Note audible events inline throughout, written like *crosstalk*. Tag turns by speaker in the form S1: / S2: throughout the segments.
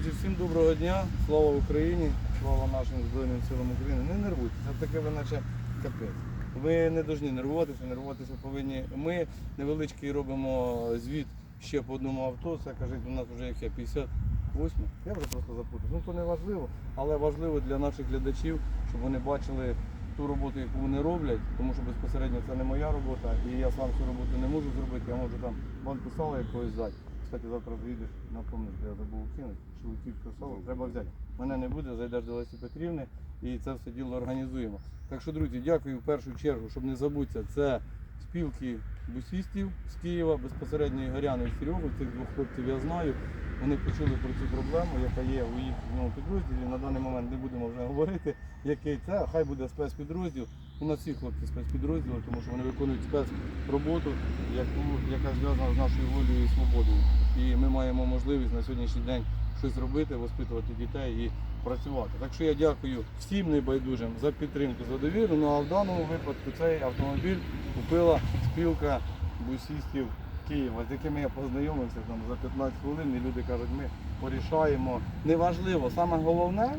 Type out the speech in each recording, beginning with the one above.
S1: Друзі, всім доброго дня, слава Україні, слава нашим Збройним силам України. Не нервуйтеся, таке ви наче капець. Ви не повинні нервуватися, нервуватися повинні. Ми невеличкий робимо звіт ще по одному авто. Це кажуть, у нас вже їх є 58. Я вже просто запутався. Ну то не важливо, але важливо для наших глядачів, щоб вони бачили ту роботу, яку вони роблять, тому що безпосередньо це не моя робота, і я сам цю роботу не можу зробити, я можу там банку сала якогось взяти. Кстати, завтра заїдеш, напомниш, я забув кинути, що утівка сало треба взяти. Мене не буде, зайдеш до Лесі Петрівни і це все діло організуємо. Так що, друзі, дякую в першу чергу, щоб не забутися, це спілки бусістів з Києва, безпосередньо Ігоряни і Серегу, цих двох хлопців я знаю. Вони почули про цю проблему, яка є у їхньому підрозділі. На даний момент не будемо вже говорити, який це. Хай буде спецпідрозділ. У нас всі хлопці спецпідрозділи, тому що вони виконують спецроботу, яку, яка зв'язана з нашою волею і свободою. І ми маємо можливість на сьогоднішній день щось робити, воспитувати дітей і працювати. Так що я дякую всім небайдужим за підтримку, за довіру. Ну а в даному випадку цей автомобіль купила спілка бусістів Києва, з якими я познайомився там за 15 хвилин, і люди кажуть, ми порішаємо. Неважливо, саме головне,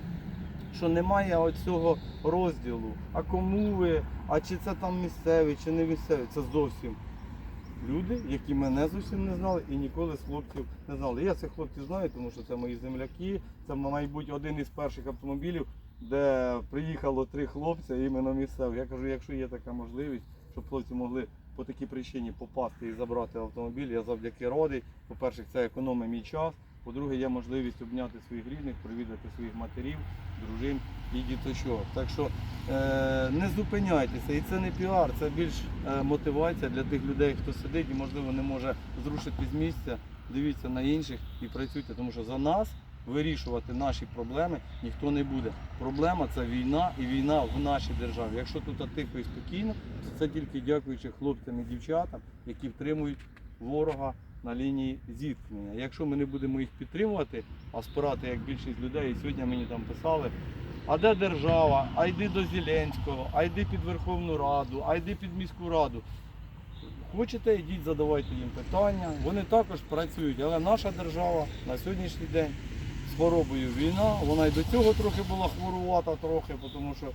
S1: що немає оцього розділу. А кому ви, а чи це там місцеві, чи не місцеві, це зовсім люди, які мене зовсім не знали і ніколи з хлопців не знали. Я цих хлопців знаю, тому що це мої земляки. Це, мабуть, один із перших автомобілів, де приїхало три хлопця іменно місцеві. Я кажу, якщо є така можливість, щоб хлопці могли по такій причині попасти і забрати автомобіль, я завдяки радий. По-перше, це економить мій час. По-друге, є можливість обняти своїх рідних, привідати своїх матерів, дружин і діточок. Так що е, не зупиняйтеся, і це не піар, це більш е, мотивація для тих людей, хто сидить і можливо не може зрушити з місця. Дивіться на інших і працюйте, тому що за нас вирішувати наші проблеми ніхто не буде. Проблема це війна і війна в нашій державі. Якщо тут тихо і спокійно, то це тільки дякуючи хлопцям і дівчатам, які втримують ворога на лінії зіткнення. Якщо ми не будемо їх підтримувати, а спирати як більшість людей, і сьогодні мені там писали. А де держава? А йди до Зеленського, а йди під Верховну Раду, а йди під міську раду. Хочете, йдіть, задавайте їм питання. Вони також працюють, але наша держава на сьогоднішній день з хворобою війна. Вона і до цього трохи була хворувата, трохи, тому що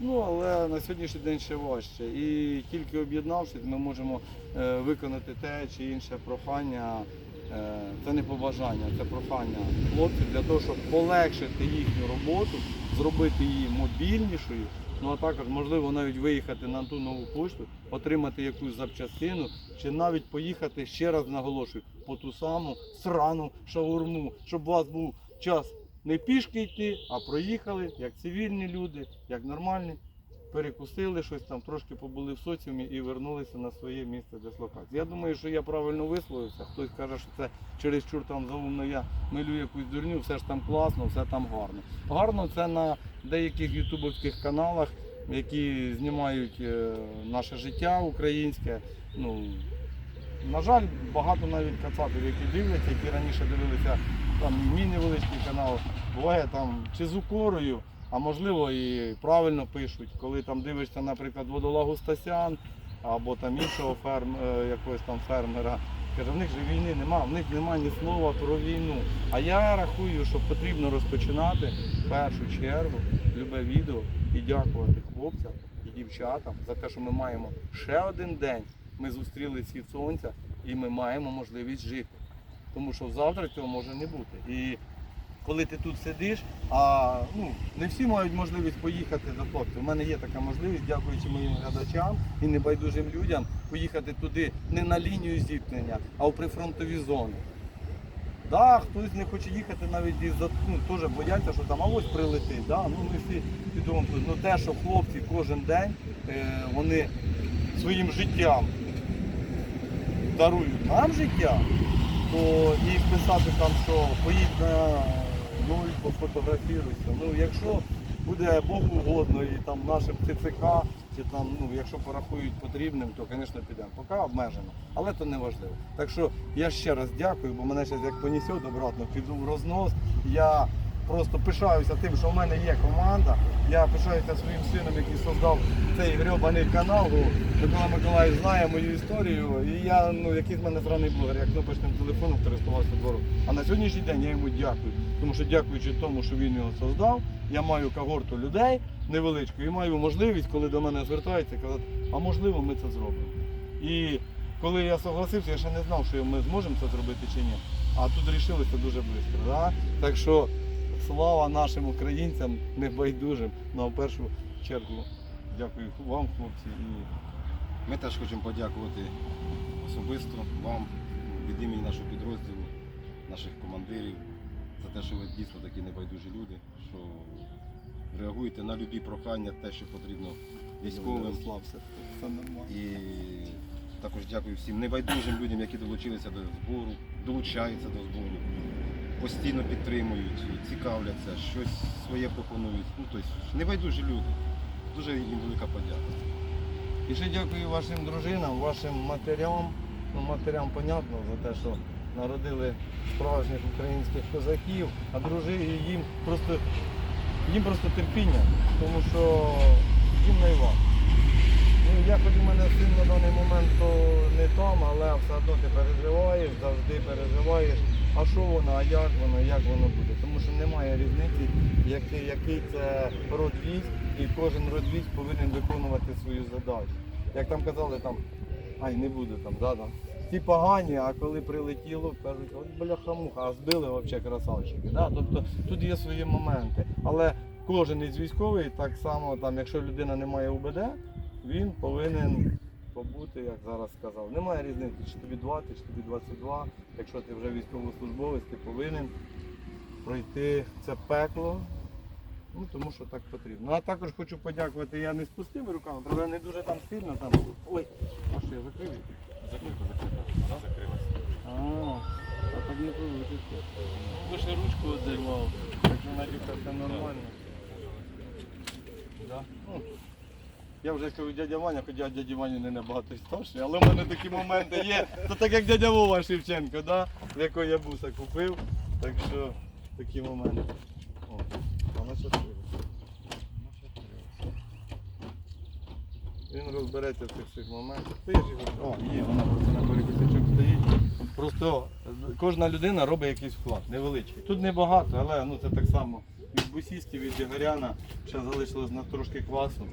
S1: ну але на сьогоднішній день ще важче. І тільки об'єднавшись, ми можемо е, виконати те чи інше прохання. Е, Це не побажання, це прохання хлопців для того, щоб полегшити їхню роботу, зробити її мобільнішою. Ну а також можливо навіть виїхати на ту нову пошту, отримати якусь запчастину, чи навіть поїхати ще раз наголошую по ту саму срану шаурму, щоб у вас був час не пішки йти, а проїхали як цивільні люди, як нормальні, перекусили щось там, трошки побули в соціумі і вернулися на своє місце дислокації. Я думаю, що я правильно висловився. Хтось каже, що це чересчур там заумно я милю якусь дурню, все ж там класно, все там гарно. Гарно це на деяких ютубовських каналах, які знімають е, наше життя українське. Ну, на жаль, багато навіть кацапів, які дивляться, які раніше дивилися там мій невеличкий канал, буває там чи з укорою, а можливо і правильно пишуть, коли там дивишся, наприклад, водолагу Стасян або там іншого ферм, е, якогось там фермера. Каже, в них же війни нема, в них нема ні слова про війну. А я рахую, що потрібно розпочинати в першу чергу любе відео і дякувати хлопцям і дівчатам за те, що ми маємо ще один день. Ми зустріли схід сонця і ми маємо можливість жити. Тому що завтра цього може не бути. І коли ти тут сидиш, а ну, не всі мають можливість поїхати за хлопців. У мене є така можливість, дякуючи моїм глядачам і небайдужим людям, поїхати туди не на лінію зіткнення, а в прифронтові зони. Да, хтось не хоче їхати навіть із ну, теж бояться, що там а ось прилетить. Да? Ну, ми всі підемо. Ну те, що хлопці кожен день е, вони своїм життям дарують нам життя, то і писати там, що поїдь на нуль, пофотографіруйся. Ну, якщо буде Богу угодно і там нашим ТЦК, чи там, ну, якщо порахують потрібним, то, звісно, підемо. Поки обмежено, але то не важливо. Так що я ще раз дякую, бо мене зараз як понесет обратно, піду в рознос. Я просто пишаюся тим, що в мене є команда. Я пишаюся своїм сином, який создав цей грьобаний канал. Микола Миколаївич знає мою історію. І я, ну, якийсь в мене сраний блогер, я кнопочним телефоном користувався двором. А на сьогоднішній день я йому дякую. Тому що дякуючи тому, що він його создав, я маю когорту людей невеличку і маю можливість, коли до мене звертаються, казати, а можливо ми це зробимо. І коли я согласився, я ще не знав, що ми зможемо це зробити чи ні. А тут рішилося дуже швидко. Да? Так що слава нашим українцям небайдужим. Ну, а в першу чергу дякую вам, хлопці. І
S2: Ми теж хочемо подякувати особисто вам від імені нашого підрозділу, наших командирів за те, що ви дійсно такі небайдужі люди, що реагуєте на любі прохання, те, що потрібно військовим.
S1: Це.
S2: І також дякую всім небайдужим людям, які долучилися до збору, долучаються до збору, постійно підтримують, цікавляться, щось своє пропонують. Ну, тобто, небайдужі люди. Дуже їм велика подяка.
S1: І ще дякую вашим дружинам, вашим матерям. Ну, матерям понятно за те, що народили справжніх українських козаків, а дружині їм просто їм просто терпіння, тому що їм найва. Ну, я хоч у мене син на даний момент то не там, але все одно ти переживаєш, завжди переживаєш. А що воно, а як воно, як воно буде? Тому що немає різниці, який, який це род військ, і кожен род військ повинен виконувати свою задачу. Як там казали, там, ай, не буде там, да. Ті погані, а коли прилетіло, кажуть, от бляха-муха, а збили взагалі красавчики. Да? Тобто тут є свої моменти. Але кожен із військових, так само, там, якщо людина не має УБД, він повинен побути, як зараз сказав. Немає різниці, чи тобі 20, чи тобі 22. Якщо ти вже військовослужбовець, ти повинен пройти це пекло. Ну, тому що так потрібно. Ну, а також хочу подякувати, я не з пустими руками, правда не дуже там сильно там. Ой, а що я закрив?
S3: Закрито, закрито. Закрилась.
S1: А, а так не.
S3: Ви ще ручку одірвав.
S1: Так що Надюха, це нормально. Да? Я вже кажу дядя Ваня, хоча дядя Ваня не набагато старший, але в мене такі моменти є. То так як дядя Вова Шевченко, да? в якого я буса купив. Так що такі моменти. О, вона щаслива. Він розбереться в цих всіх моментах. Ти ж його. О, є, вона просто на дворі косячок стоїть. Просто кожна людина робить якийсь вклад, невеличкий. Тут небагато, але ну, це так само. Від бусістів, від Ігоряна ще залишилось на трошки квасу.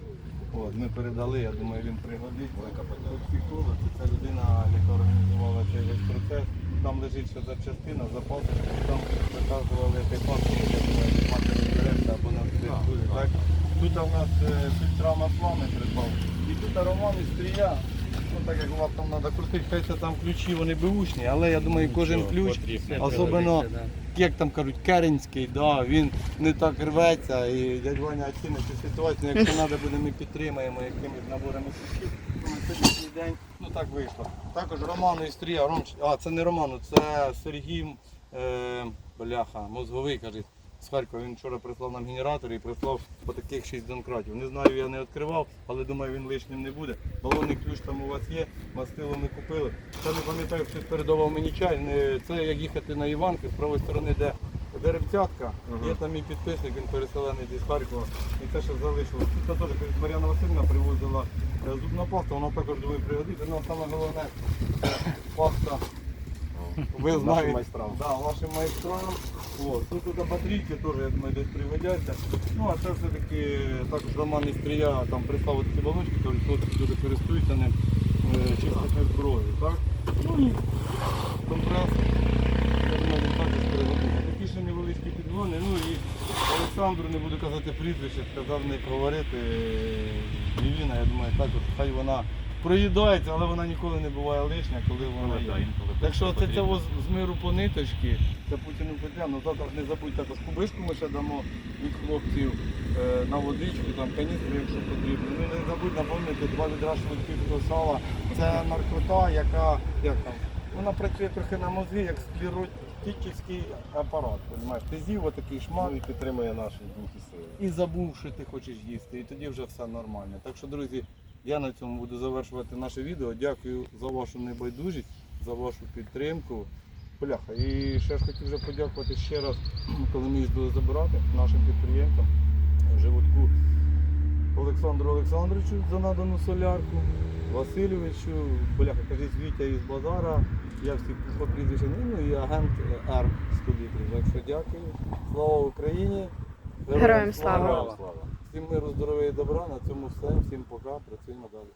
S1: От, ми передали, я думаю, він пригодить.
S2: Велика подяка.
S1: Тут фікула, це ця людина, яка організувала цей весь процес. Там лежить ще запчастина, запасочка, там показували цей паспорт, я думаю, мати розбереться або на. Так? Тут у нас е, фільтра маслами придбав. І тут Роман і стрія. Ну, так як у вас там треба крутити, хай це там ключі, вони беушні, але я думаю, кожен ключ, особливо, як там кажуть, керенський, да, він не так рветься і дядь Ваня оцінить цю ситуацію, якщо *laughs* треба буде, ми підтримаємо якимись наборами ключів. Ну, сьогоднішній день, ну так вийшло. Також Роману Істрія, Ром, а це не Роману, це Сергій е, Бляха, мозговий, каже, з Харкова. Він вчора прислав нам генератор і прислав по таких 6 донкратів. Не знаю, я не відкривав, але думаю, він лишнім не буде. Балонний ключ там у вас є, мастило ми купили. Це не пам'ятаю, хтось передавав мені чай. Це як їхати на Іванки, з правої сторони, де деревцятка. Є там мій підписник, він переселений зі Харкова. І це ще залишилось. Це теж Мар'яна Васильівна привозила е, зубна паста, вона також думаю пригодиться. Ну, саме головне це паста. *laughs* Ви знаєте,
S2: майстрам.
S1: Да, вашим майстрам. От. Тут тут батарейки теж, я думаю, десь пригодяться. Ну, а це все-таки також Роман Істрія там прислав такі балочки, кажуть, хлопці дуже користуються ним, е, чистити зброю. Так? Ну і компрес. Я думаю, він також пригодиться. Такі ще невеличкі підгони. Ну і Олександру, не буду казати прізвище, сказав не говорити. Мівіна, я думаю, також хай вона проїдається, але вона ніколи не буває лишня, коли вона є. Так що це цього з- з миру по ниточки, це Путіну Петля, ну завтра ж не забудь також кубишку ми ще дамо від хлопців е, на водичку, там каністри, якщо потрібно. Ну не забудь наповнити два відра швидківського сала. Це наркота, яка як там, вона працює трохи на мозги, як склеротичний апарат. Розумієш? Ти з'їв отакий шмат
S2: Ну і підтримує наші духи сили.
S1: і забув, що ти хочеш їсти, і тоді вже все нормально. Так що, друзі, я на цьому буду завершувати наше відео. Дякую за вашу небайдужість, за вашу підтримку. Бляха. І ще ж хотів вже подякувати ще раз, *clears throat* коли ми їздили забирати нашим підприємцям Животку Олександру Олександровичу за надану солярку, Васильовичу, бляха, кажіть, Вітя із базара. Я всіх по прізвищу ну і агент Р 100 літрів. Так що дякую. Слава Україні!
S4: Героям слава!
S3: Слава.
S1: Всім миру, здоров'я і добра. На цьому все. Всім пока. Працюємо далі.